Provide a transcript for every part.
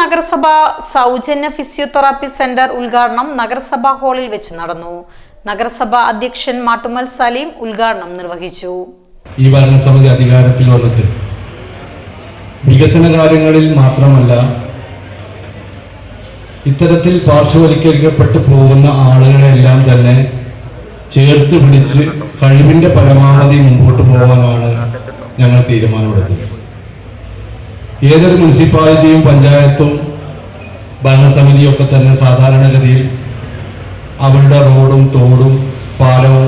നഗരസഭ സൗജന്യ physiotherapy centre ഉദ്ഘാടനം നഗരസഭാ ഹാളിൽ വെച്ച് നടന്നു. നഗരസഭ അധ്യക്ഷൻ മാട്ടുമൽ സലീം ഉദ്ഘാടനം നിർവഹിച്ചു. ഈ ഭരണസമിതി അധികാരത്തിൽ വന്നിട്ട് വികസന കാര്യങ്ങളിൽ മാത്രമല്ല ഇത്തരത്തിൽ പാർശ്വവൽക്കരിക്കപ്പെട്ടു പോകുന്ന ആളുകളെല്ലാം തന്നെ ചേർത്ത് പിടിച്ച് കഴിവിന്റെ പരമാവധി മുമ്പോട്ട് പോകാനാണ് ഞങ്ങൾ തീരുമാനമെടുത്തത്. ഏതൊരു മുനിസിപ്പാലിറ്റിയും പഞ്ചായത്തും ഭരണസമിതിയും ഒക്കെ തന്നെ സാധാരണഗതിയിൽ അവരുടെ റോഡും തോടും പാലവും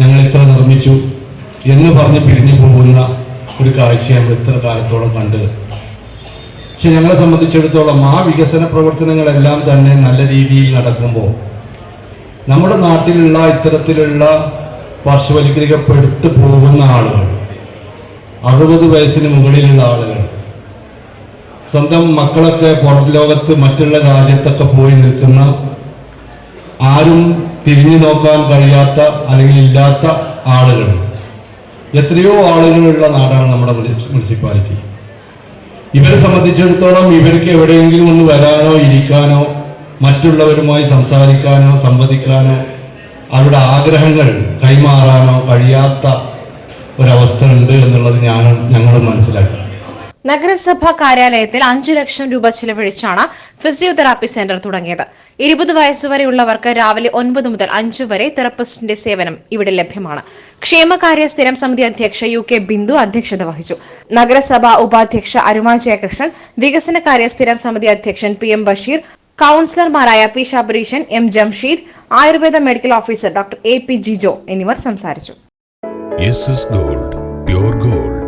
ഞങ്ങൾ ഇത്ര നിർമ്മിച്ചു എന്ന് പറഞ്ഞ് പിരിഞ്ഞു പോകുന്ന ഒരു കാഴ്ച നമ്മൾ ഇത്ര കാലത്തോളം കണ്ട്. പക്ഷെ ഞങ്ങളെ സംബന്ധിച്ചിടത്തോളം ആ വികസന പ്രവർത്തനങ്ങളെല്ലാം തന്നെ നല്ല രീതിയിൽ നടക്കുമ്പോൾ നമ്മുടെ നാട്ടിലുള്ള ഇത്തരത്തിലുള്ള പാർശ്വവൽക്കരിക്കപ്പെടുത്തു പോകുന്ന ആളുകൾ അറുപത് വയസ്സിന് മുകളിലുള്ള ആളുകൾ സ്വന്തം മക്കളൊക്കെ പുറം ലോകത്ത് മറ്റുള്ള രാജ്യത്തൊക്കെ പോയി നിൽക്കുന്ന ആരും തിരിഞ്ഞു നോക്കാൻ കഴിയാത്ത അല്ലെങ്കിൽ ഇല്ലാത്ത ആളുകൾ. എത്രയോ ആളുകളുള്ള നാടാണ് നമ്മുടെ മുനിസിപ്പാലിറ്റി. ഇവരെ സംബന്ധിച്ചിടത്തോളം ഇവർക്ക് എവിടെയെങ്കിലും ഒന്ന് വരാനോ ഇരിക്കാനോ മറ്റുള്ളവരുമായി സംസാരിക്കാനോ സംവദിക്കാനോ അവരുടെ ആഗ്രഹങ്ങൾ കൈമാറാനോ കഴിയാത്ത ഒരവസ്ഥ ഉണ്ട് എന്നുള്ളത് ഞാൻ ഞങ്ങൾ മനസ്സിലാക്കി. നഗരസഭാ കാര്യാലയത്തിൽ അഞ്ചു ലക്ഷം രൂപ ചിലവഴിച്ചാണ് ഫിസിയോതെറാപ്പി സെന്റർ തുടങ്ങിയത്. ഇരുപത് വയസ്സുവരെയുള്ളവർക്ക് രാവിലെ ഒൻപത് മുതൽ അഞ്ചു വരെ തെറപ്പിസ്റ്റിന്റെ സേവനം ഇവിടെ ലഭ്യമാണ്. ക്ഷേമകാര്യ സ്ഥിരം സമിതി അധ്യക്ഷ യു കെ ബിന്ദു അധ്യക്ഷത വഹിച്ചു. നഗരസഭാ ഉപാധ്യക്ഷ അരുമ ജയകൃഷ്ണൻ വികസനകാര്യ സ്ഥിരം സമിതി അധ്യക്ഷൻ P M Basheer കൌൺസിലർമാരായ P Sabareeshan M Jamsheed ayurveda medical officer doctor A P Jijo എന്നിവർ സംസാരിച്ചു. Gold gold